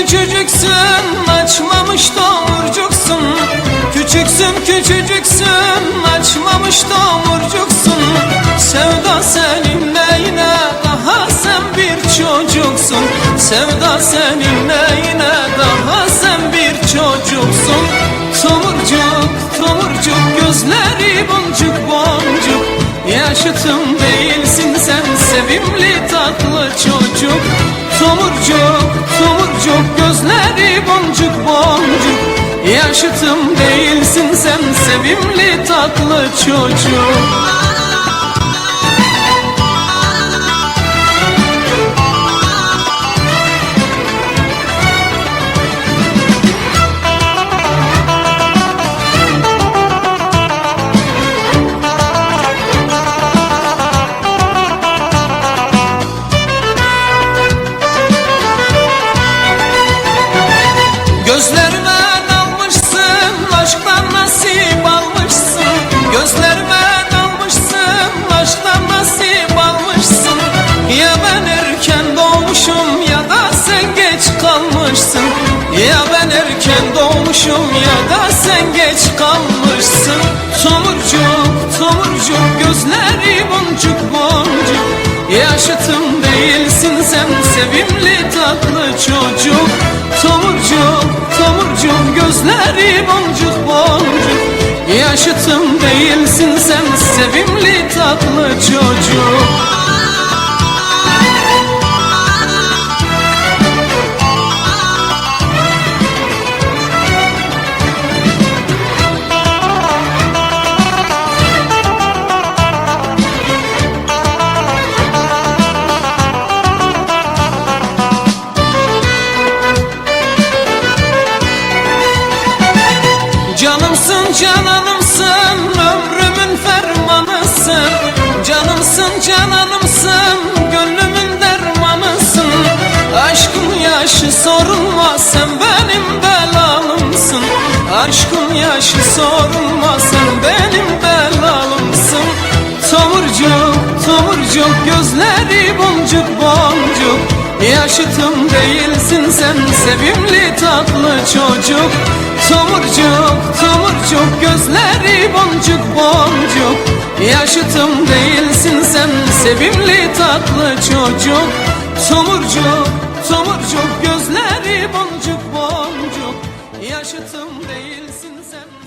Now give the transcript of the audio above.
küçücüksün açmamış tomurcuksun Küçüksün küçücüksün açmamış tomurcuksun Sevda seninle yine daha sen bir çocuksun. Sevda seninle yine daha sen bir çocuksun sevimli tatlı çocuk doğmuşum ya da sen geç kalmışsın. Tomurcuk, tomurcuk, gözleri boncuk boncuk. Yaşıtım değilsin sen sevimli tatlı çocuk. Tomurcuk, tomurcuk gözleri boncuk boncuk. Yaşıtım değilsin sen sevimli tatlı çocuk cananımsın ömrümün fermanısın. Canımsın cananımsın gönlümün dermanısın. Aşkın yaşı sorulma sen benim belalımsın. Aşkın yaşı sorulma sen benim belalımsın. Tomurcuk tomurcuk gözleri boncuk boncuk. Yaşıtım değilsin sen sevimli tatlı çocuk. Tomurcuk Yaşıtım değilsin sen sevimli tatlı çocuk. Tomurcuk tomurcuk gözleri boncuk boncuk. Yaşıtım değilsin sen